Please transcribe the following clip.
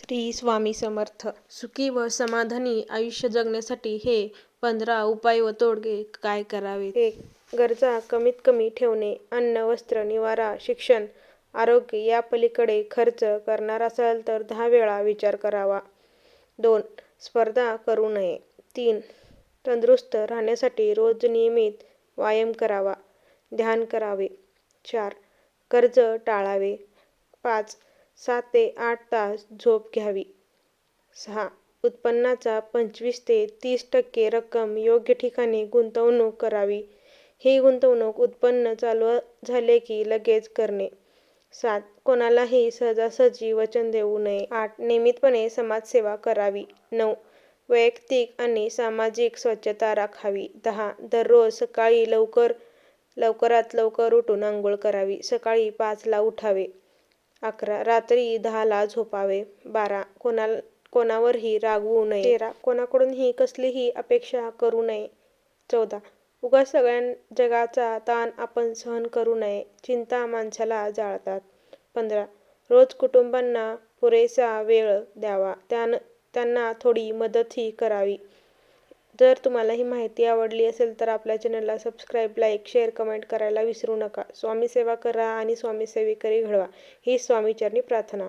श्री स्वामी समर्थ. सुखी व समाधानी आयुष्य जगण्यासाठी हे पंधरा उपाय व तोडगे काय करावे एक गरजा कमीत कमी ठेवणे अन्न वस्त्र निवारा शिक्षण आरोग्य या पलीकडे खर्च करणार असाल तर दहा वेळा विचार करावा. दोन स्पर्धा करू नये. तीन तंदुरुस्त राहण्यासाठी रोज नियमित व्यायाम करावा ध्यान करावे. चार कर्ज टाळावे. पाच सात ते आठ तास झोप घ्यावी. सहा. उत्पन्नाचा पंचवीस ते तीस टक्के रक्कम योग्य ठिकाणी गुंतवणूक करावी. ही गुंतवणूक उत्पन्न चालू झाले की लगेच करणे. सात. कोणालाही सहजासहजी वचन देऊ नये. आठ. नियमितपणे समाजसेवा करावी. नऊ. वैयक्तिक आणि सामाजिक स्वच्छता राखावी. दहा. दररोज सकाळी लवकर लवकरात लवकर उठून आंघोळ करावी. सकाळी पाचला उठावे. अकरा. रात्री दहाला झोपावे. बारा. कोणा कोणावरही रागवू नये. तेरा. कोणाकडूनही कसलीही अपेक्षा करू नये. चौदा. उगा सगळ्या जगाचा ताण आपण सहन करू नये. चिंता माणसाला जाळतात. पंधरा. रोज कुटुंबांना पुरेसा वेळ द्यावा. त्यान त्यांना थोडी मदतही करावी. जर तुम्हाला ही माहिती आवडली असेल तर आपल्या चॅनलला सबस्क्राईब लाईक शेअर कमेंट करायला विसरू नका. स्वामी सेवा करा आणि स्वामी सेवेकरी घडवा. ही स्वामीचरणी प्रार्थना.